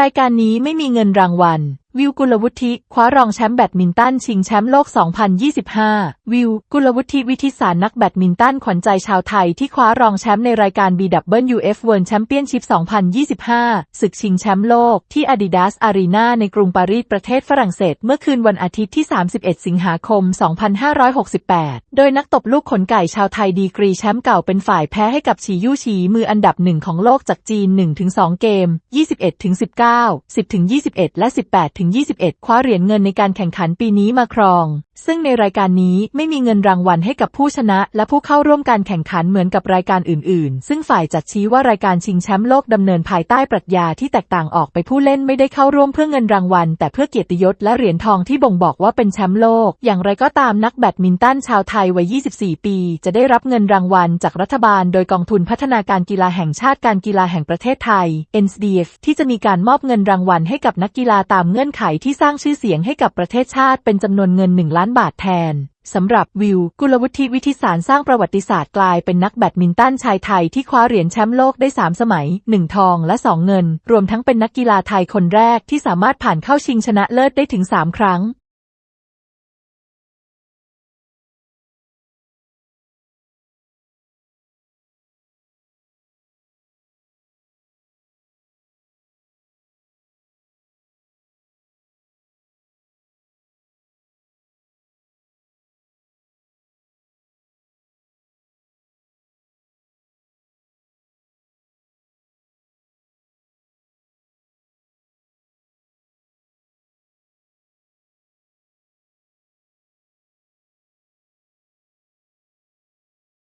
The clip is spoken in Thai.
รายการนี้ไม่มีเงินรางวัล วิวกุลวุฒิคว้ารองแชมป์แบดมินตันชิงแชมป์โลก 2025 วิว กุลวุฒิวิทิสารนักแบดมินตันขวัญใจชาวไทยที่คว้ารองแชมป์ในรายการ BWF World Championship 2025 ศึกชิงแชมป์โลกที่ Adidas Arena ในกรุงปารีสประเทศฝรั่งเศส เมื่อคืนวันอาทิตย์ที่ 31 สิงหาคม 2568 โดยนักตบลูกขนไก่ชาวไทยดีกรีแชมป์เก่าเป็นฝ่ายแพ้ให้กับฉียู่ฉีมืออันดับหนึ่งของโลกจากจีน 1-2 เกม 21-19 10-21 และ 18ถึง 21 คว้าเหรียญเงินในการแข่งขันปีนี้มาครองซึ่งในรายการนี้ไม่มีเงินรางวัลให้กับผู้ชนะ และผู้เข้าร่วมการแข่งขันเหมือนกับรายการอื่นๆ ซึ่งฝ่ายจัดชี้ว่ารายการชิงแชมป์โลกดำเนินภายใต้ปรัชญาที่แตกต่างออกไปผู้เล่นไม่ได้เข้าร่วมเพื่อเงินรางวัล แต่เพื่อเกียรติยศและเหรียญทองที่บ่งบอกว่าเป็นแชมป์โลก อย่างไรก็ตามนักแบดมินตันชาวไทยวัย 24 ปี จะได้รับเงินรางวัลจากรัฐบาล โดยกองทุนพัฒนาการกีฬาแห่งชาติการกีฬาแห่งประเทศไทย NSDF ที่จะมีการมอบเงินรางวัลให้กับนักกีฬาตามเงื่อนไขที่สร้างชื่อเสียงให้กับประเทศชาติเป็นจำนวนเงิน1ล้านบาทแทนสำหรับวิว กุลวุฒิวิทิสารสร้างประวัติศาสตร์กลายเป็นนักแบดมินตันชายไทยที่คว้าเหรียญแชมป์โลกได้ 3 สมัย 1 ทองและ 2 เงิน รวมทั้งเป็นนักกีฬาไทยคนแรกที่สามารถผ่านเข้าชิงชนะเลิศได้ถึง 3 ครั้ง